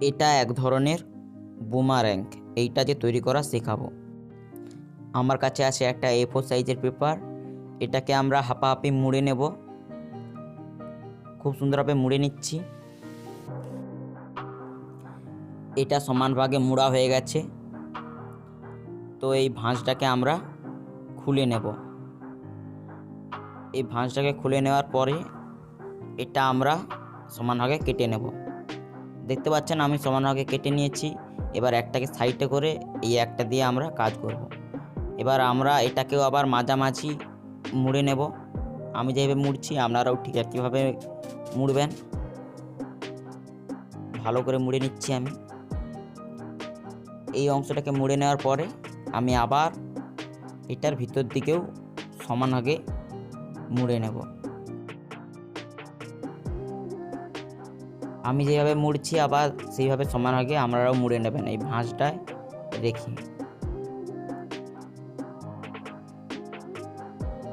এটা এক ধরনের বুমার্যাঙ্ক এইটা যে তৈরি করা শেখাবো। আমার কাছে আছে একটা এ ফোর সাইজের পেপার এটাকে আমরা হাঁপাহাপি মুড়ে নেব। খুব সুন্দরভাবে মুড়ে নিচ্ছি। এটা সমান ভাগে মুড়া হয়ে গেছে। তো এই ভাঁজটাকে আমরা খুলে নেব। এই ভাঁজটাকে খুলে নেওয়ার পরে এটা আমরা সমান ভাগে কেটে নেব। দেখতে পাচ্ছেন আমি সমান ভাগে কেটে নিয়েছি। এবার একটাকে সাইডে করে এই একটা দিয়ে আমরা কাজ করব। এবার আমরা এটাকেও আবার মাঝামাঝি মুড়ে নেব। আমি যেভাবে মুড়ছি আপনারাও ঠিক একইভাবে মুড়বেন। ভালো করে মুড়ে নিচ্ছি আমি। এই অংশটাকে মুড়ে নেওয়ার পরে আমি আবার এটার ভিতর দিকেও সমান আগে মুড়ে নেব। আমি যেভাবে মুড়ছি আবার সেইভাবে সমান আগে আমরাও মুড়ে নেবেন এই ভাঁজটায়। রেখে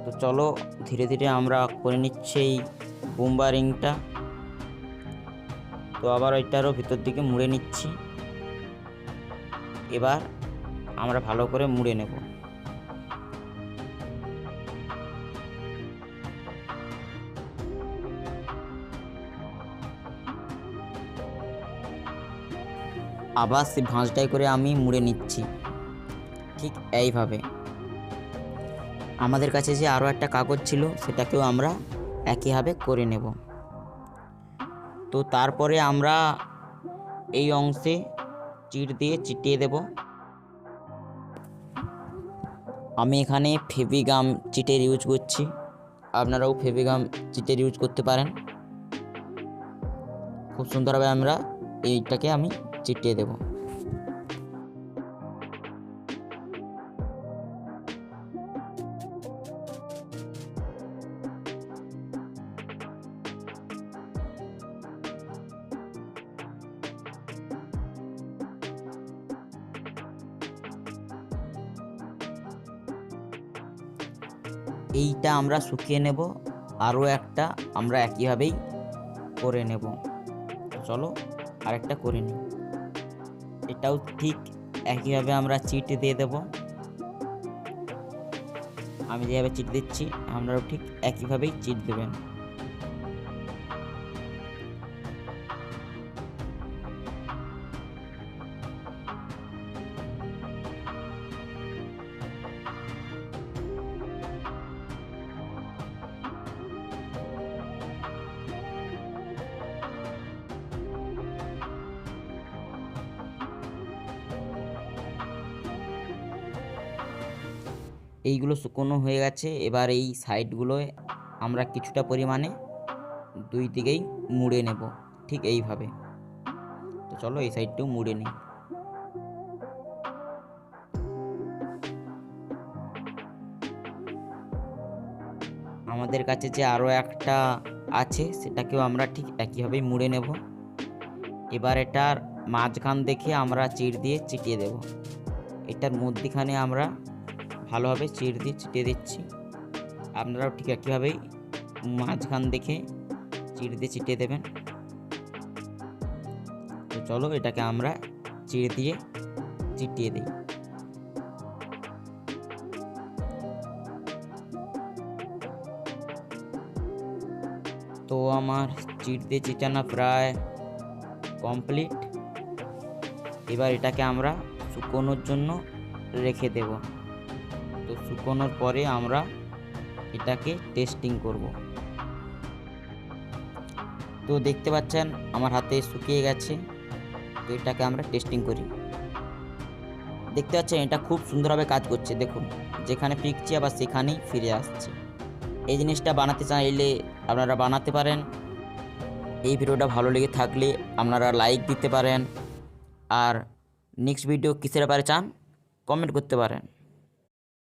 তো চলো, ধীরে ধীরে আমরা করে নিচ্ছি এই বোম্বা রিংটা তো আবার ওইটারও ভিতর দিকে মুড়ে নিচ্ছি। এবার আমরা ভালো করে মুড়ে নেব। আবার সে ভাঁজটাই করে আমি মুড়ে নিচ্ছি। ঠিক এইভাবে। আমাদের কাছে যে আরও একটা কাগজ ছিল, সেটাকেও আমরা একইভাবে করে নেব। তো তারপরে আমরা এই অংশে চিট দিয়ে চিটিয়ে দেব। আমি এখানে ফেভিগাম চিটের ইউজ করছি। আপনারাও ফেভিগাম চিটের ইউজ করতে পারেন। খুব সুন্দরভাবে আমরা এইটাকে আমি চিটিয়ে দেব। এইটা আমরা শুকিয়ে নেব, আরও একটা আমরা একইভাবেই করে নেব। চলো আরেকটা করে নিই। এটাও ঠিক একইভাবে আমরা চিট দিয়ে দেব। আমি যেভাবে চিট দিচ্ছি আপনারাও ঠিক একইভাবেই চিট দেবেন। এইগুলো শুকনো হয়ে গেছে। এবার এই সাইডগুলোয় আমরা কিছুটা পরিমাণে দুই দিকেই মুড়ে নেব, ঠিক এইভাবে। তো চলো এই সাইডটাও মুড়ে নিই। আমাদের কাছে যে আরও একটা আছে, সেটাকেও আমরা ঠিক একইভাবেই মুড়ে নেব। এবার এটার মাঝখান দেখে আমরা চিড় দিয়ে চিটিয়ে দেব। এটার মধ্যিখানে আমরা ভালোভাবে চিড় দিয়ে চিটিয়ে দিচ্ছি। আপনারাও ঠিক একইভাবেই মাঝখান দেখে চিড় দিয়ে চিটিয়ে দেবেন। তো চলো এটাকে আমরা চিড় দিয়ে চিটিয়ে দিই। তো আমার চিট দিয়ে চিটানো প্রায় কমপ্লিট। এবার এটাকে আমরা শুকোনোর জন্য রেখে দেব। তো শুকোনোর পরে আমরা এটাকে টেস্টিং করব। তো দেখতে পাচ্ছেন, আমার হাতে শুকিয়ে গেছে। তো এটাকে আমরা টেস্টিং করি। দেখতে পাচ্ছেন, এটা খুব সুন্দরভাবে কাজ করছে, দেখুন। যেখানে ফিকছি আবার সেখানেই ফিরে আসছে। এই জিনিসটা বানাতে চাইলে আপনারা বানাতে পারেন। এই ভিডিওটা ভালো লেগে থাকলে আপনারা লাইক দিতে পারেন। আর নেক্সট ভিডিও কিসের ব্যাপারে চান কমেন্ট করতে পারেন।